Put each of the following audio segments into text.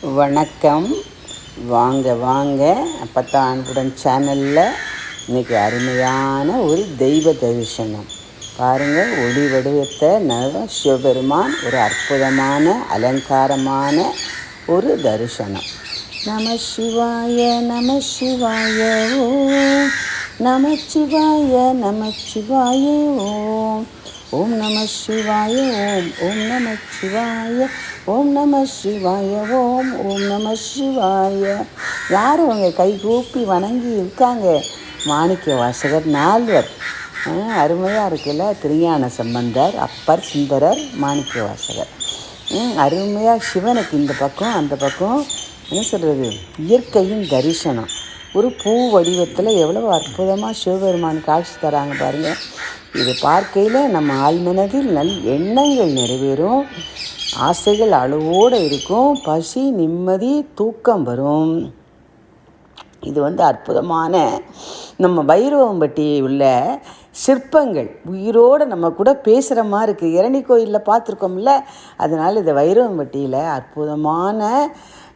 வணக்கம். வாங்க வாங்க. அப்பத்தா அன்புடன் சேனலில் இன்றைக்கி அருமையான ஒரு தெய்வ தரிசனம். பாருங்கள் ஒளி வடிவத்தை நவ சிவபெருமான் ஒரு அற்புதமான அலங்காரமான ஒரு தரிசனம். நம சிவாய நம சிவாய ஓம். நம சிவாயோ ஓம். ஓம் நம சிவாய ஓம் ஓம் நம சிவாய ஓம் நம சிவாய ஓம் ஓம் நம சிவாய. யார் அவங்க கை கூப்பி வணங்கி இருக்காங்க? மாணிக்க வாசகர் நால்வர். அருமையாக இருக்குல்ல? திருஞான சம்பந்தர் அப்பர் சுந்தரர் மாணிக்க வாசகர். அருமையாக சிவனுக்கு இந்த பக்கம் அந்த பக்கம் என்ன சொல்கிறது இயற்கையின் தரிசனம். ஒரு பூ வடிவத்தில் எவ்வளோ அற்புதமாக சிவபெருமான் காட்சி தராங்க பாருங்கள் இது பார்க்கையில் நம்ம ஆழ்மனதில் நல் எண்ணங்கள் நிறைவேறும். ஆசைகள் அளவோடு இருக்கும். பசி நிம்மதி தூக்கம் வரும். இது வந்து அற்புதமான நம்ம பைரவம்பட்டி உள்ள சிற்பங்கள். உயிரோடு நம்ம கூட பேசுகிற மாதிரி இருக்குது இரணி கோயிலில் பார்த்துருக்கோம்ல? அதனால் இந்த வைரவம்பட்டியில் அற்புதமான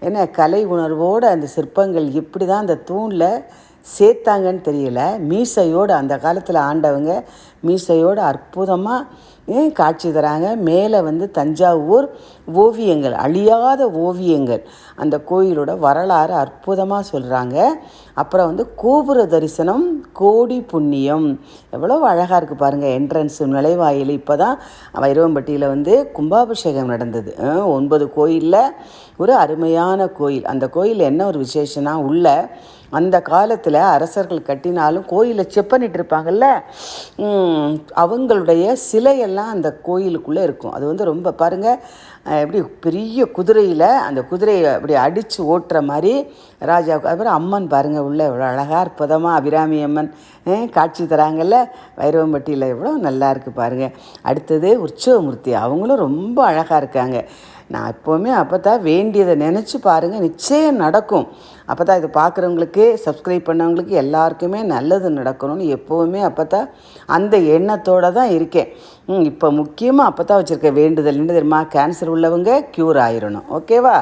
என்ன கலை உணர்வோடு அந்த சிற்பங்கள் எப்படி தான் அந்த தூணில் சேர்த்தாங்கன்னு தெரியல. மீசையோடு அந்த காலத்தில் ஆண்டவங்க மீசையோடு அற்புதமாக காட்சி தராங்க. மேலே வந்து தஞ்சாவூர் ஓவியங்கள் அழியாத ஓவியங்கள். அந்த கோயிலோட வரலாறு அற்புதமாக சொல்கிறாங்க அப்புறம் வந்து கோபுர தரிசனம் கோடி புண்ணியம். எவ்வளோ அழகாக இருக்குது பாருங்கள் என்ட்ரன்ஸ் நுழைவாயில் இப்போ தான் வைரவம்பட்டியில் வந்து கும்பாபிஷேகம் நடந்தது. ஒன்பது கோயிலில் ஒரு அருமையான கோயில். அந்த கோயில் என்ன ஒரு விசேஷனா உள்ள அந்த காலத்தில் அரசர்கள் கட்டினாலும் கோயிலை செப்பனிட்டு இருப்பாங்கல்ல? அவங்களுடைய சிலையெல்லாம் அந்த கோயிலுக்குள்ளே இருக்கும். அது வந்து ரொம்ப பாருங்கள் எப்படி பெரிய குதிரையில் அந்த குதிரையை அப்படி அடித்து ஓட்டுற மாதிரி ராஜாவுக்கு அப்புறம் அம்மன் பாருங்கள் உள்ளே இவ்வளோ அழகாக அற்புதமாக அபிராமி அம்மன் காட்சி தராங்கல்ல? வைரவம்பட்டியில் எவ்வளோ நல்லா இருக்குது பாருங்கள் அடுத்தது உற்சவமூர்த்தி அவங்களும் ரொம்ப அழகாக இருக்காங்க. நான் எப்போவுமே அப்போ தான் வேண்டியதை நினச்சி பாருங்கள் நிச்சயம் நடக்கும். அப்போ தான் இது பார்க்குறவங்களுக்கு சப்ஸ்கிரைப் பண்ணவங்களுக்கு எல்லாருக்குமே நல்லது நடக்கணும்னு எப்போவுமே அப்போ தான் அந்த எண்ணத்தோடு தான் இருக்கேன். இப்போ முக்கியமாக அப்போ தான் வச்சுருக்க வேண்டுதல் என்ன தெரியுமா? கேன்சர் உள்ளவங்க க்யூர் ஆயிடணும் ஓகேவா